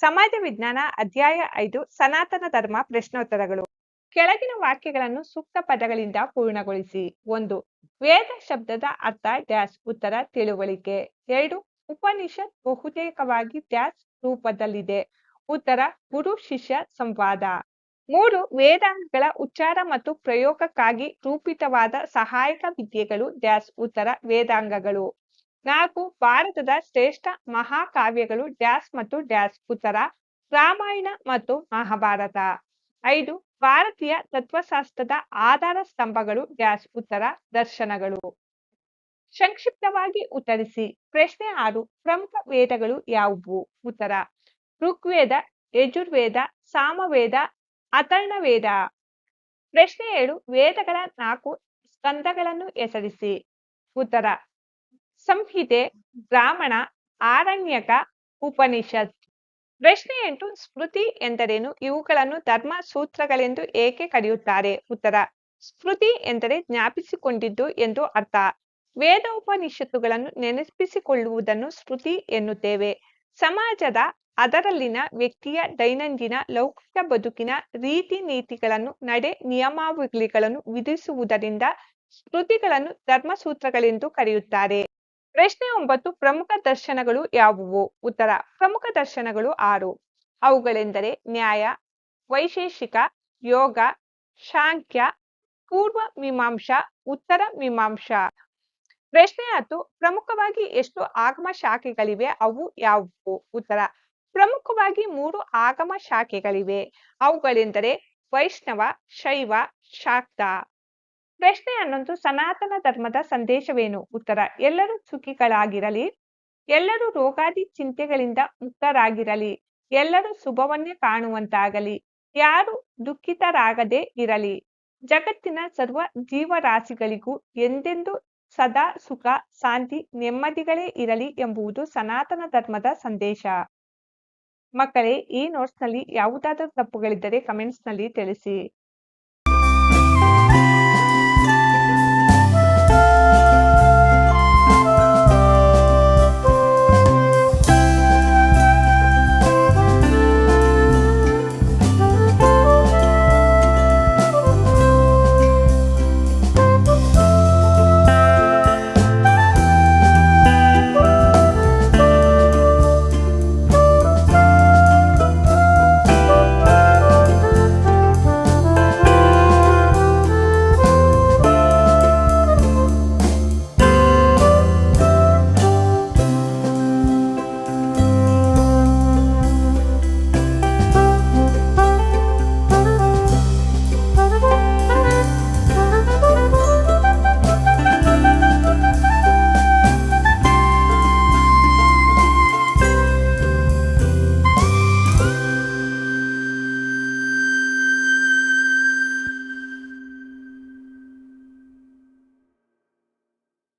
ಸಮಾಜ ವಿಜ್ಞಾನ ಅಧ್ಯಾಯ ಐದು, ಸನಾತನ ಧರ್ಮ ಪ್ರಶ್ನೋತ್ತರಗಳು. ಕೆಳಗಿನ ವಾಕ್ಯಗಳನ್ನು ಸೂಕ್ತ ಪದಗಳಿಂದ ಪೂರ್ಣಗೊಳಿಸಿ. ಒಂದು, ವೇದ ಶಬ್ದದ ಅರ್ಥ ಡ್ಯಾಶ್ ಉತ್ತರ ತಿಳುವಳಿಕೆ. ಎರಡು, ಉಪನಿಷತ್ ಬಹುತೇಕವಾಗಿ ಡ್ಯಾಶ್ ರೂಪದಲ್ಲಿದೆ. ಉತ್ತರ, ಗುರು ಶಿಷ್ಯ ಸಂವಾದ. ಮೂರು, ವೇದಾಂಗಗಳ ಉಚ್ಚಾರ ಮತ್ತು ಪ್ರಯೋಗಕ್ಕಾಗಿ ರೂಪಿತವಾದ ಸಹಾಯಕ ವಿದ್ಯೆಗಳು ಡ್ಯಾಸ್ ಉತ್ತರ ವೇದಾಂಗಗಳು. ನಾಲ್ಕು ಭಾರತದ ಶ್ರೇಷ್ಠ ಮಹಾಕಾವ್ಯಗಳು ಡ್ಯಾಸ್ ಮತ್ತು ಡ್ಯಾಶ್ ಉತ್ತರ ರಾಮಾಯಣ ಮತ್ತು ಮಹಾಭಾರತ. ಐದು, ಭಾರತೀಯ ತತ್ವಶಾಸ್ತ್ರದ ಆಧಾರ ಸ್ತಂಭಗಳು ಡ್ಯಾಶ್ ಉತ್ತರ ದರ್ಶನಗಳು. ಸಂಕ್ಷಿಪ್ತವಾಗಿ ಉತ್ತರಿಸಿ, ಪ್ರಶ್ನೆ ಆರು, ಪ್ರಮುಖ ವೇದಗಳು ಯಾವುವು? ಉತ್ತರ, ಋಗ್ವೇದ, ಯಜುರ್ವೇದ, ಸಾಮವೇದ ಅಥರ್ಣ ವೇದ ಪ್ರಶ್ನೆ ಏಳು, ವೇದಗಳ ನಾಲ್ಕು ಸ್ಕಂದಗಳನ್ನು ಹೆಸರಿಸಿ. ಉತ್ತರ ಸಂಹಿತೆ, ಬ್ರಾಹ್ಮಣ, ಆರಣ್ಯಕ, ಉಪನಿಷತ್. ಪ್ರಶ್ನೆ ಎಂಟು, ಸ್ಮೃತಿ ಎಂದರೇನು? ಇವುಗಳನ್ನು ಧರ್ಮ ಸೂತ್ರಗಳೆಂದು ಏಕೆ ಕರೆಯುತ್ತಾರೆ? ಉತ್ತರ, ಸ್ಮೃತಿ ಎಂದರೆ ಜ್ಞಾಪಿಸಿಕೊಂಡಿದ್ದು ಎಂದು ಅರ್ಥ. ವೇದ ಉಪನಿಷತ್ತುಗಳನ್ನು ನೆನಪಿಸಿಕೊಳ್ಳುವುದನ್ನು ಸ್ಮೃತಿ ಎನ್ನುತ್ತೇವೆ. ಸಮಾಜದ ಅದರಲ್ಲಿನ ವ್ಯಕ್ತಿಯ ದೈನಂದಿನ ಲೌಕಿಕ ಬದುಕಿನ ರೀತಿ ನೀತಿಗಳನ್ನು, ನಡೆ ನಿಯಮಾವಳಿಗಳನ್ನು ವಿಧಿಸುವುದರಿಂದ ಸ್ಮೃತಿಗಳನ್ನು ಧರ್ಮಸೂತ್ರಗಳೆಂದು ಕರೆಯುತ್ತಾರೆ. ಪ್ರಶ್ನೆ ಒಂಬತ್ತು, ಪ್ರಮುಖ ದರ್ಶನಗಳು ಯಾವುವು? ಉತ್ತರ, ಪ್ರಮುಖ ದರ್ಶನಗಳು ಆರು. ಅವುಗಳೆಂದರೆ ನ್ಯಾಯ, ವೈಶೇಷಿಕ, ಯೋಗ ಶಾಂಖ್ಯ ಪೂರ್ವ ಮೀಮಾಂಸ, ಉತ್ತರ ಮೀಮಾಂಸ. ಪ್ರಶ್ನೆ ಹತ್ತು, ಪ್ರಮುಖವಾಗಿ ಎಷ್ಟು ಆಗಮ ಶಾಖೆಗಳಿವೆ? ಅವು ಯಾವುವು? ಉತ್ತರ, ಪ್ರಮುಖವಾಗಿ ಮೂರು ಆಗಮ ಶಾಖೆಗಳಿವೆ. ಅವುಗಳೆಂದರೆ ವೈಷ್ಣವ, ಶೈವ, ಶಾಕ್ತ. ಪ್ರಶ್ನೆ ಹನ್ನೊಂದು ಸನಾತನ ಧರ್ಮದ ಸಂದೇಶವೇನು? ಉತ್ತರ, ಎಲ್ಲರೂ ಸುಖಿಗಳಾಗಿರಲಿ, ಎಲ್ಲರೂ ರೋಗಾದಿ ಚಿಂತೆಗಳಿಂದ ಮುಕ್ತರಾಗಿರಲಿ, ಎಲ್ಲರೂ ಶುಭವನ್ನೇ ಕಾಣುವಂತಾಗಲಿ, ಯಾರು ದುಃಖಿತರಾಗದೆ ಇರಲಿ. ಜಗತ್ತಿನ ಸರ್ವ ಜೀವರಾಶಿಗಳಿಗೂ ಎಂದೆಂದು ಸದಾ ಸುಖ, ಶಾಂತಿ, ನೆಮ್ಮದಿಗಳೇ ಇರಲಿ ಎಂಬುದು ಸನಾತನ ಧರ್ಮದ ಸಂದೇಶ. ಮಕ್ಕಳೇ, ಈ ನೋಟ್ಸ್ನಲ್ಲಿ ಯಾವುದಾದರೂ ತಪ್ಪುಗಳಿದ್ದರೆ ಕಮೆಂಟ್ಸ್ನಲ್ಲಿ ತಿಳಿಸಿ.